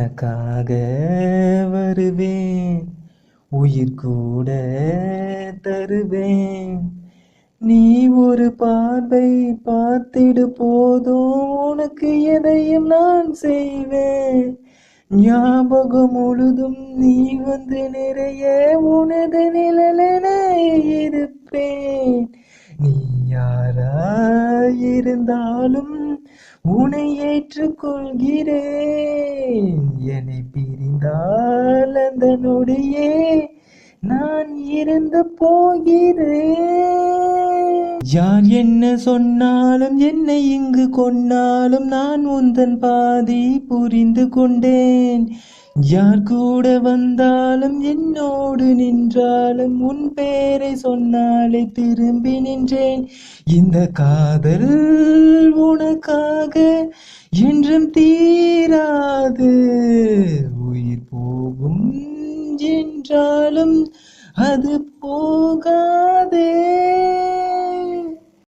உனக்காக வருவேன். உயிர் கூட தருவேன். நீ ஒரு பார்வை பார்த்திடு போதும். உனக்கு எதையும் நான் செய்வேன். ஞாபகம் முழுதும் நீ வந்து நிறைய உனது நிழலென இருப்பேன். நீ யாராயிருந்தாலும் உனை ஏற்றுக்கொள்கிறேன். என்னை பிரிந்தால் அந்த நொடியே நான் இருந்து போகிறேன். யார் என்ன சொன்னாலும் என்னை இங்கு கொன்னாலும் நான் உந்தன் பாதி புரிந்து கொண்டேன். யார் கூட வந்தாலும் என்னோடு நின்றாலும் உன் பேரை சொன்னாலே திரும்பி நின்றேன். இந்த காதல் உனக்காக என்றும் தீராது. உயிர் போகும் என்றாலும் அது போகா